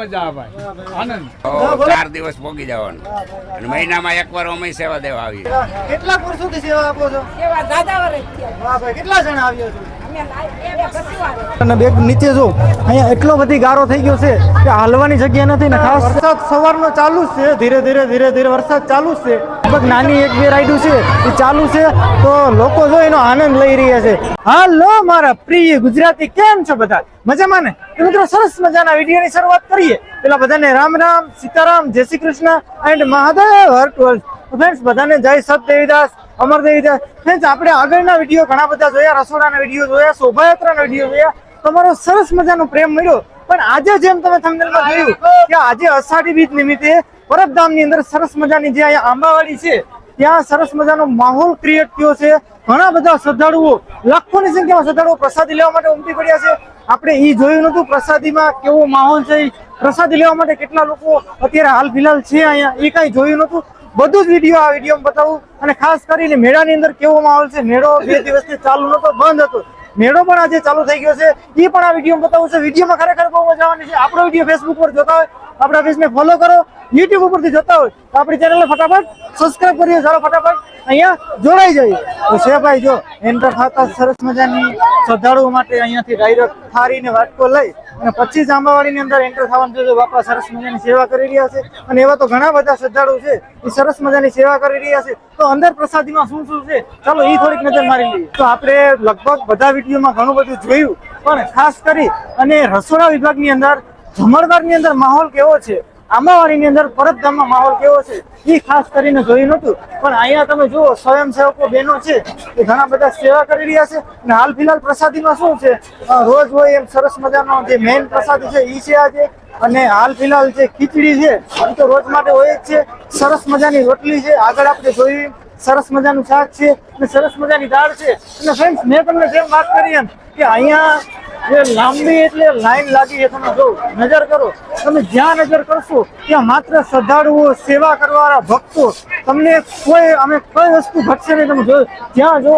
મજા આવે. આનંદ. ચાર દિવસ પોગી જવાનું. અને મહિનામાં એકવાર અમે સેવા દેવા આવીએ. કેટલા વર્ષોથી સેવા આપો છો? સેવા દાદા વર્ષ કેટલા જણા આવ્યો. અને બેગ નીચે જો અહીંયા એટલો બધી ગારો થઈ ગયો છે કે હાલવાની જગ્યા નથી ને ખાસ વરસાદ સવારનો ચાલુ જ છે ધીરે ધીરે ધીરે ધીરે વરસાદ ચાલુ જ છે. લગભગ નાની એક બે રાઈડું છે, એ ચાલુ છે. તો લોકો જો એનો આનંદ લઈ રહ્યા છે. હાલો મારા પ્રિય ગુજરાતી, કેમ છો બધા? મજામાં ને? મિત્રો સરસ મજાના વિડીયોની શરૂઆત કરીએ. પેલા બધાને રામ રામ, સીતારામ, જય શ્રી કૃષ્ણ એન્ડ મહાદેવ હર ફ્રેન્ડ્સ બધાને જય સત દેવીદાસ, અમર દેવીદાસ. ફ્રેન્ડ્સ આપણે આગળના વીડિયો ઘણા બધા જોયા, રસોડાના વીડિયો જોયા, શોભાયાત્રાના વીડિયો જોયા. તમારો સરસ મજાનો પ્રેમ મળ્યો. પણ આજે જેમ તમે થંબનેલમાં જોયું કે આજે અષાઢી બીજ નિમિત્તે પરબધામની અંદર સરસ મજાની જે અહીંયા આંબાવાડી છે, ત્યાં સરસ મજાનો માહોલ ક્રિએટ થયો છે. ઘણા બધા શ્રદ્ધાળુઓ, લાખોની સંખ્યામાં શ્રદ્ધાળુઓ પ્રસાદી લેવા માટે ઉમટી પડ્યા છે. આપણે એ જોયું નતું પ્રસાદીમાં કેવો માહોલ છે પ્રસાદી લેવા માટે કેટલા લોકો અત્યારે હાલ ફિલહાલ છે અહીંયા એ કાંઈ જોયું નતું બધું જ વીડિયો આ વિડીયોમાં બતાવું. અને ખાસ કરીને મેળાની અંદર કેવો માહોલ છે, મેળો બે દિવસથી ચાલુ નતો બંધ હતો. મેળો પણ આજે ચાલુ થઈ ગયો છે. એ પણ આ વીડિયો બતાવું છે. વિડીયોમાં ખરેખર બહુ મજા આવવાની છે. આપણો વીડિયો ફેસબુક પર જોતા હોય, આપણા પેજને ફોલો કરો. યુટ્યુબ ઉપરથી જોતા હોય, તો આપણી ચેનલને ફટાફટ સબસ્ક્રાઇબ કરીએ. ચાલો ફટાફટ અહીંયા જોડાઈ જઈએ. તો છે જો એન્ટર થતા સરસ મજાની શ્રદ્ધાળુઓ માટે અહીંયાથી ડાયરેક્ટ થારીને વાટકો લઈ અને પચીસ આંબાવાડીની અંદર એન્ટર થવાનું છે બાપા સરસ મજાની સેવા કરી રહ્યા છે. અને એવા તો ઘણા બધા શ્રદ્ધાળુ છે, એ સરસ મજાની સેવા કરી રહ્યા છે. તો અંદર પ્રસાદીમાં શું શું છે? ચાલો એ થોડીક નજર મારી લઈએ. તો આપણે લગભગ બધા વિડીયોમાં ઘણું બધું જોયું, પણ ખાસ કરી અને રસોડા વિભાગની અંદર, જમણવારની અંદર માહોલ કેવો છે? આંબાવાડીની અંદર પરતગામમાં માહોલ કેવો છે? એ ખાસ કરીને જોયું નહોતું. પણ અહીંયા તમે જુઓ, સ્વયંસેવકો બહેનો છે, એ ઘણા બધા સેવા કરી રહ્યા છે. અને હાલ ફિલહાલ પ્રસાદીમાં શું છે? રોજ હોય એમ સરસ મજાનો જે મેઇન પ્રસાદી છે એ છે આજે. અને હાલ ફિલહાલ જે ખીચડી છે એ તો રોજ માટે હોય જ છે. સરસ મજાની રોટલી છે. આગળ આપણે જોયું સરસ મજાનું શાક છે અને સરસ મજાની દાળ છે. અને ફ્રેન્ડ્સ મેં તમને જેમ વાત કરી એમ કે અહીંયા જે લાંબી એટલે લાઈન લાગી છે, તમે જો નજર કરો, તમે જ્યાં નજર કરશો, ત્યાં માત્ર શ્રદ્ધાળુઓ, સેવા કરવાના ભક્તો, તમને કોઈ, અમે કઈ વસ્તુ ઘટશે નહીં. તમે જો, જ્યાં જો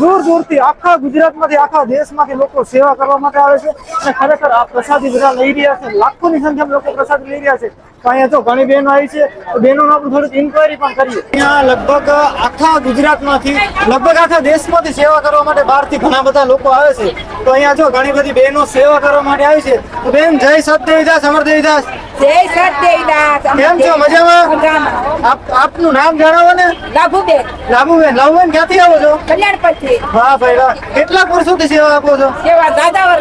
દૂર દૂરથી આખા ગુજરાતમાંથી, આખા દેશમાંથી લોકો સેવા કરવા માટે આવે છે. અને ખરેખર આ પ્રસાદી બધા લઈ રહ્યા છે. લાખોની સંખ્યામાં લોકો પ્રસાદી લઈ રહ્યા છે. તો અહીંયા તો ઘણી બહેનો આવી છે તો બહેનોનું આપણે થોડીક ઇન્કવાયરી પણ કરીએ. અહીંયા લગભગ આખા ગુજરાતમાંથી લગભગ આખા દેશમાંથી સેવા કરવા માટે બહારથી ઘણા બધા લોકો આવે છે. તો અહીંયા જો ઘણી બધી બહેનો સેવા કરવા માટે આવી છે. તો બેન જય સત્યવિદાસ અમર દેવીદાસ જય સતદેવદાસ કેમ છો? મજામાં? આપ આપનું નામ જણાવો ને. લાભુબેન. લાભુબેન લાભુબેન ક્યાંથી આવો છો? કલ્યાણ વાહ ભાઈ વાહ. કેટલા વર્ષોથી સેવા આપો છો? દાદા વાહ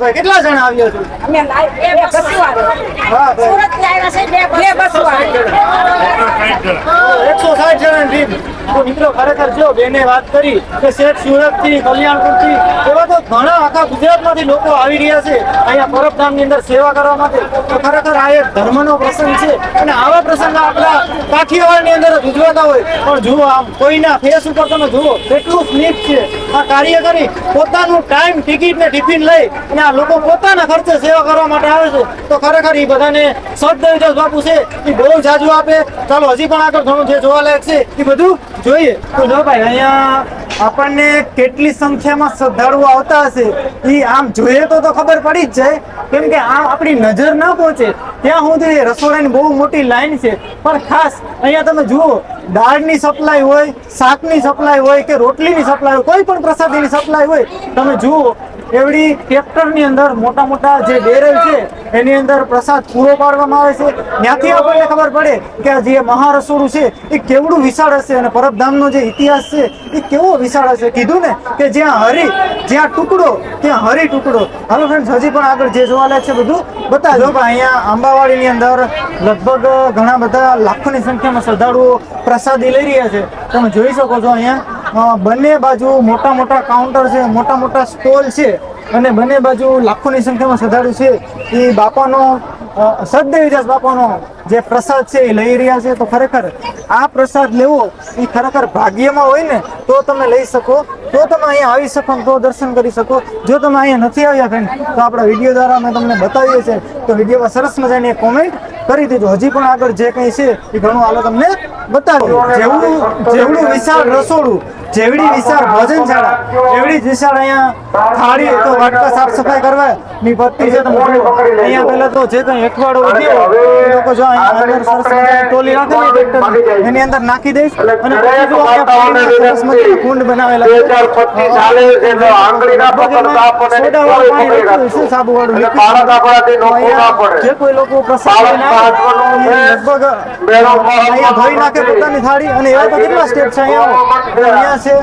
ભાઈ કેટલા જણા આવ્યો છો? અમે. વાહ ભાઈ. સુરત બે બસો. એકસો સાઠ જણા તો મિત્રો ખરેખર જો બેને વાત કરી કે શેઠ સુરતથી, કલ્યાણપુરથી, એવા તો ઘણા આખા ગુજરાતમાંથી લોકો આવી રહ્યા છે અહીંયા પરબધામની અંદર સેવા કરવા માટે. તો ખરેખર આ એક ધર્મનો પ્રસંગ છે અને આવા પ્રસંગ આપણા કાઠિયાવાડની અંદર જ ઉજવાતા હોય. પણ જુઓ આમ, કોઈના ફેસ ઉપર તમે જુઓ, કેટલું સ્મિત છે. આ કાર્ય કરી પોતાનું ટાઈમ ટિકિટ ને ટિફિન લઈ અને આ લોકો પોતાના ખર્ચે સેવા કરવા માટે આવે છે. તો ખરેખર એ બધાને સદદેવદાસ બાપુ છે એ બહુ જાજુ આપે. ચાલો હજી પણ આગળ ઘણું જે જોવાલાયક છે એ બધું જોઈએ, તો જો ભાઈ, અહીંયા આપણને કેટલી સંખ્યામાં શ્રદ્ધાળુઓ આવતા હશે, એ આમ જોઈએ તો તો ખબર પડી જ જાય. કેમ કે આમ આપણી નજર ના પહોંચે. ત્યાં સુધી રસોડાની બહુ મોટી લાઈન છે. પણ ખાસ, અહીંયા તમે જુઓ, દાળની સપ્લાય હોય, શાકની સપ્લાય હોય કે રોટલીની સપ્લાય હોય, કોઈ પણ પ્રસાદીની સપ્લાય હોય, તમે જુઓ એવડી ટ્રેક્ટરની અંદર મોટા મોટા જે બેરલ છે, એની અંદર પ્રસાદ પૂરો પાડવામાં આવે છે. ત્યાંથી આપણને ખબર પડે કે આ જે મહારસોડું છે, એ કેવડું વિશાળ હશે અને પરબધામનો જે ઇતિહાસ છે, એ કેવો વિશાળ હશે. કીધું ને કે જ્યાં હરી, જ્યાં ટુકડો, ત્યાં હરી ટુકડો. હાલો ફ્રેન્ડ્સ હજી પણ આગળ જે જોવાલાયક છે બધું બતાજો પણ અહીંયા આંબાવાડીની અંદર લગભગ ઘણા બધા લાખોની સંખ્યામાં શ્રદ્ધાળુઓ પ્રસાદી લઈ રહ્યા છે. તમે જોઈ શકો છો અહીંયા બંને બાજુ મોટા મોટા કાઉન્ટર છે મોટા મોટા સ્ટોલ છે અને બંને બાજુ લાખોની સંખ્યામાં શ્રદ્ધાળુ છે. એ બાપાનો અ, સદદેવીદાસ બાપાનો જે પ્રસાદ છે એ લઈ રહ્યા છે. તો ખરેખર આ પ્રસાદ લેવો એ ખરેખર ભાગ્યમાં હોય ને તો તમે લઈ શકો. તો તમે અહીંયા આવી શકો તો દર્શન કરી શકો. જો તમે અહીંયા નથી આવ્યા બેન તો આપણા વીડિયો દ્વારા અમે તમને બતાવીએ છીએ. તો વિડીયોમાં સરસ મજાની કોમેન્ટ કરી દેજો હજી પણ આગળ જે કંઈ છે એ ઘણું હાલો તમને બતાવ્યું જેવડું જેવડું વિશાળ રસોડું જેવડી વિશાળ ભોજનશાળા એવડી જ વિશાળ અહીંયા થાળી તો વાટકા સાફ સફાઈ કરવા ની પત્તી છે તો અહીંયા પહેલા તો જે કંઈ અઠવાડો ઉદ્યો એ લોકો જો અહીંયા અંદર સરસ મજાની ટોલી રાખેલી ટ્રેક્ટરની, એની અંદર નાખી દઈશ. અને પછી જો અહીંયા પાણીના સરસ મજાના કુંડ બનાવેલા છે. તો અહીંયા જે કોઈ લોકો પ્રસાદ લગભગ અહીંયા ધોઈ નાખે પોતાની થાળી અને એવા તો કેટલા સ્ટેપ છે અહીંયા? અહીંયા છે?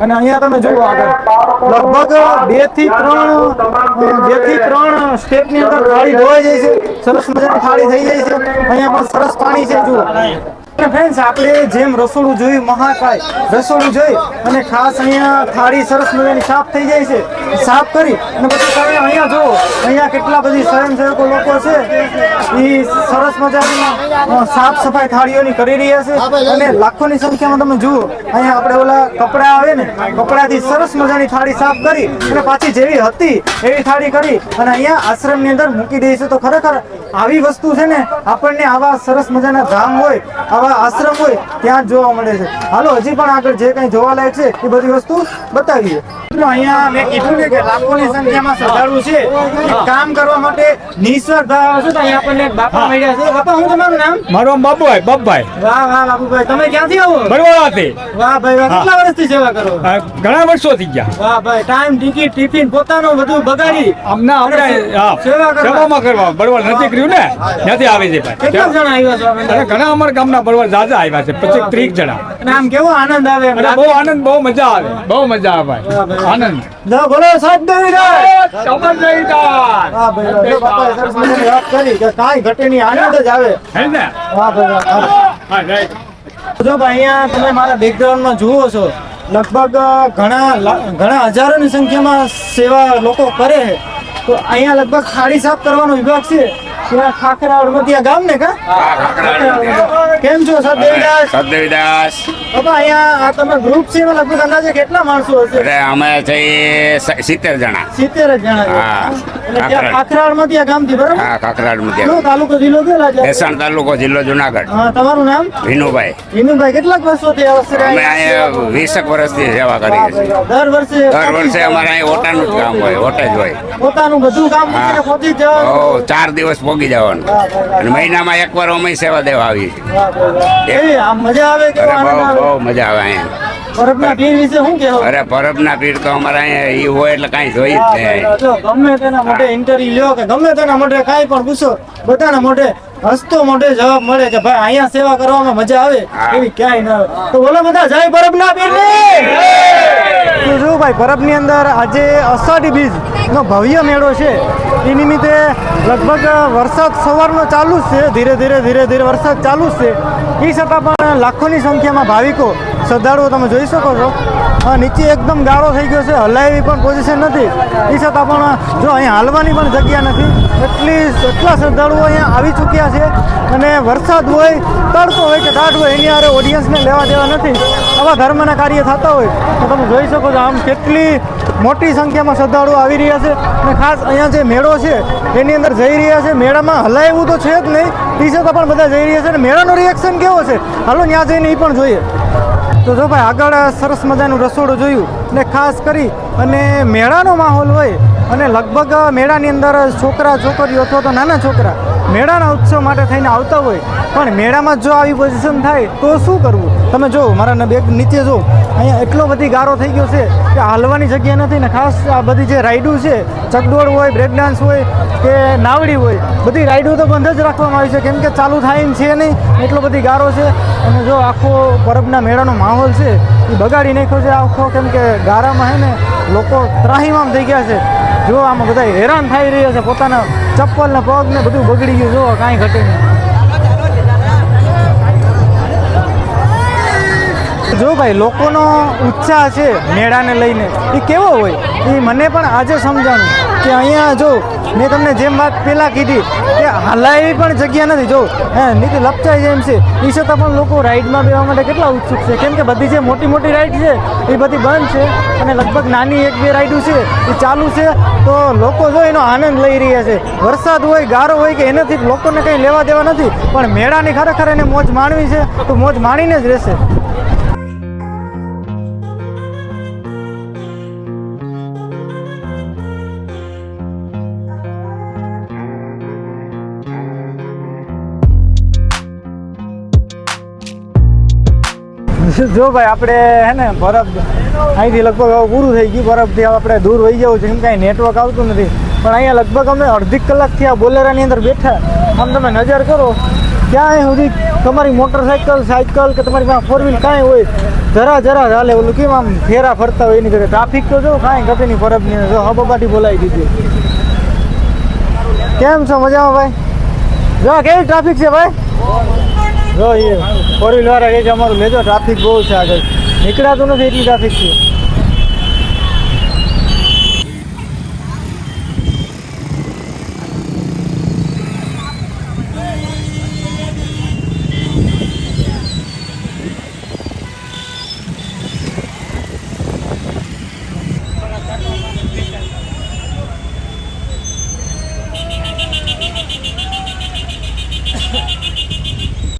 અને અહીંયા તમે જુઓ આગળ. લગભગ બેથી ત્રણ બેથી ત્રણ સ્ટેપની અંદર થાળી ધોવાઈ જાય છે. સરસ મજાની થાળી થઈ જાય છે. અહીંયા પણ સરસ પાણી છે જુઓ. ફ્રેન્ડ્સ આપણે જેમ રસોડું જોયું, મહાકાય. રસોડું જોઈ અને ખાસ અહીંયા થાળી સરસ મજાની સાફ થઈ જાય છે. સાફ કરી અને પછી તમે અહીંયા જુઓ, અહીંયા કેટલા બધી સ્વયંસેવકો લોકો છે. એ સરસ મજાની સાફ સફાઈ થાળીઓની કરી રહ્યા છે. અને લાખોની સંખ્યામાં તમે જુઓ, અહીંયા આપણે ઓલા કપડા આવે ને, કપડાથી સરસ મજાની થાળી સાફ કરી અને પાછી જેવી હતી, એવી થાળી કરી અને અહીંયા આશ્રમની અંદર મૂકી દે છે. તો ખરેખર આવી વસ્તુ છે ને, આપણને આવા સરસ મજાના ધામ હોય, આવા આશ્રમ હોય ત્યાં જ જોવા મળે છે. હાલો હજી પણ આગળ જે કંઈ જોવાલાયક છે એ બધી વસ્તુ બતાવીએ. અહીંયા મેં કીધું ને કે લાખોની સંખ્યામાં શ્રદ્ધાળુ છે. કામ કરવા માટે નિસ્વાર્થ ભાવ છે તો અહીંયા આપણને બાપા મળ્યા છે. બાપા હું તમારું નામ? મારો નામ બાબુભાઈ બાપભાઈ. વાહ વાહ બાપુભાઈ. તમે ક્યાંથી આવો? બરવાળાથી. વાહ ભાઈ વાહ. કેટલા વર્ષથી સેવા કરો? ઘણા વર્ષો થઈ ગયા. વાહ ભાઈ. ટાઈમ ટિકિટ ટિફિન પોતાનું બધું બગાડી. અમને આપણે સેવા કરવા. સેવામાં કરવા. નજીક રહ્યું ને? ત્યાંથી આવે છે કેટલા ભાઈ જણા આવ્યા છો? ઘણા અમારા ગામના બળવળ દાદા આવ્યા છે પછી ત્રીસ જણા. અને આમ કેવો આનંદ આવે અને બહુ આનંદ બહુ મજા આવે. બહુ મજા આવે ભાઈ. આનંદ. લો, બોલો ભાઈ કરી કે કાંઈ ઘટે નહીં આનંદ જ આવે. હે ને? વાહ ભાઈ હા right. જો ભાઈ અહીંયા તમે મારા બેકગ્રાઉન્ડમાં જુઓ છો લગભગ ઘણા ઘણા હજારોની સંખ્યામાં સેવા લોકો કરે છે. તો અહીંયા લગભગ ખાડી સાફ કરવાનો વિભાગ છે. ખાખરા ગામ ને કા? કેમ છો બાપા અહીંયા તમે ગ્રુપ છે એમાં લગભગ અંદાજે કેટલા માણસો હશે? એટલે અમે છે સિત્તેર જણા. સિત્તેર જણા હા. અને ત્યાં ખાખરા ગામથી બરાબર? હા કાકરાડ કયો તાલુકો જિલ્લો કયો લાગે ભેસાણ તાલુકો જિલ્લો જુનાગઢ. હા તમારું નામ? વિનુભાઈ. વિનુભાઈ કેટલાક વર્ષોથી આ વસ્તુ અમે અહીંયા વીસેક વર્ષથી સેવા કરીએ છીએ. દર વર્ષે દર વર્ષે અમારે અહીં ઓટાનું જ કામ હોય ઓટે જ હોય. પોતાનું બધું કામ પહોંચી જવાનું. ચાર દિવસ પોગી જવાનું. અને મહિનામાં એકવાર અમે સેવા દેવા આવીએ છીએ. આમ મજા આવે કે બહુ મજા આવે અહીંયા. પરબના પીર વિશે શું કહેવું? અરે પરબના પીર તો અમારે અહીંયા એ હોય એટલે કાંઈ જોઈ જ નહીં જો ગમે તેના મોઢે ઇન્ટરવ્યુ લ્યો કે ગમે તેના મોઢે કાંઈ પણ પૂછો બધાના મોઢે હસતો મોઢે જવાબ મળે કે ભાઈ અહીંયા સેવા કરવામાં મજા આવે એવી ક્યાંય ના આવે. તો બોલો બધા જય પરબના પીરની તો જો ભાઈ પરબની અંદર આજે અષાઢી બીજ નો ભવ્ય મેળો છે. એ નિમિત્તે લગભગ વરસાદ સવારનો ચાલુ જ છે. ધીરે ધીરે ધીરે ધીરે વરસાદ ચાલુ જ છે. એ છતાં પણ લાખોની સંખ્યામાં ભાવિકો શ્રદ્ધાળુઓ તમે જોઈ શકો છો. નીચે એકદમ ગાળો થઈ ગયો છે હલાવી પણ પોઝિશન નથી. એ છતાં પણ જો અહીંયા હાલવાની પણ જગ્યા નથી, એટલી એટલા શ્રદ્ધાળુઓ અહીંયા આવી ચૂક્યા છે. અને વરસાદ હોય, તડકો હોય કે દાઢ હોય, એની હારે ઓડિયન્સને લેવા દેવા નથી. આવા ધર્મના કાર્ય થતા હોય તો તમે જોઈ શકો છો આમ કેટલી મોટી સંખ્યામાં શ્રદ્ધાળુઓ આવી રહ્યા છે અને ખાસ અહીંયા જે મેળો છે, એની અંદર જઈ રહ્યા છે. મેળામાં હલાય તો છે જ નહીં એ છતાં પણ બધા જઈ રહ્યા છે. અને મેળાનો રિએક્શન કેવો છે? હાલો, ત્યાં જઈને એ પણ જોઈએ. તો જો ભાઈ, આગળ સરસ મજાનું રસોડું જોયું. ને ખાસ કરી, અને મેળાનો માહોલ હોય, અને લગભગ મેળાની અંદર છોકરા, છોકરીઓ અથવા તો નાના છોકરા મેળાના ઉત્સવ માટે થઈને આવતા હોય, પણ મેળામાં જો આવી પોઝિશન થાય, તો શું કરવું? તમે જો, મારા બેગ નીચે જો, અહીંયા એટલો બધી ગારો થઈ ગયો છે કે હાલવાની જગ્યા નથી ને ખાસ આ બધી જે રાઈડું છે, ચકડોળ હોય બ્રેક ડાન્સ હોય કે નાવડી હોય, બધી રાઈડો તો બંધ જ રાખવામાં આવી છે. કેમ કે ચાલુ થાય એમ છે નહીં, એટલો બધી ગારો છે. અને જો આખો પરબના મેળાનો માહોલ છે, એ બગાડી નાખ્યો છે આખો. કેમ કે ગારામાં હે ને, લોકો ત્રાહીમામ થઈ ગયા છે. જો આમાં બધા હેરાન થઈ રહ્યા છે પોતાના ચપ્પલ ને પગ ને બધું બગડી ગયું. જો કાંઈ ઘટે નહીં. જો ભાઈ, લોકોનો ઉત્સાહ છે મેળાને લઈને. એ કેવો હોય? એ મને પણ આજે સમજાણું. કે અહીંયા જો મેં તમને જેમ વાત પહેલાં કીધી કે હાલાય એવી પણ જગ્યા નથી, જો. હે, નીતિ લપચાઈ જેમ છે. એ છતાં પણ લોકો રાઈડમાં બેવા માટે કેટલા ઉત્સુક છે? કેમ કે બધી જે મોટી મોટી રાઈડ છે એ બધી બંધ છે અને લગભગ નાની એક બે રાઈડો છે એ ચાલુ છે. તો લોકો જો એનો આનંદ લઈ રહ્યા છે. વરસાદ હોય, ગારો હોય કે એનાથી લોકોને કંઈ લેવા દેવા નથી, પણ મેળાની ખરેખર એને મોજ માણવી છે, તો મોજ માણીને જ રહેશે. જો ભાઈ, આપણે હે ને બરફ અહીંથી લગભગ હવે પૂરું થઈ ગયું. બરફથી હવે આપણે દૂર વહી જવું છે. કેમ કાંઈ નેટવર્ક આવતું નથી. પણ અહીંયા લગભગ અમે અડધી કલાકથી આ બોલેરાની અંદર બેઠા. આમ તમે નજર કરો, ક્યાંય સુધી તમારી મોટરસાઇકલ સાયકલ કે તમારી પાસે ફોર વ્હીલ કાંઈ હોય, જરા જરા ચાલે ઓલું કેમ આમ ફેરા ફરતા હોય એની ઘરે ટ્રાફિક તો જો કાંઈ ગતિની બરફની અંદર. જો હબાબાટી બોલાવી દીધી. કેમ છો મજામાં ભાઈ? જો, કેવી ટ્રાફિક છે ભાઈ? જો એ ફોર વ્હીલ વાળા કે અમારું લેજો ટ્રાફિક બહુ છે આગળ. નીકળાતું નથી એટલી ટ્રાફિક છે.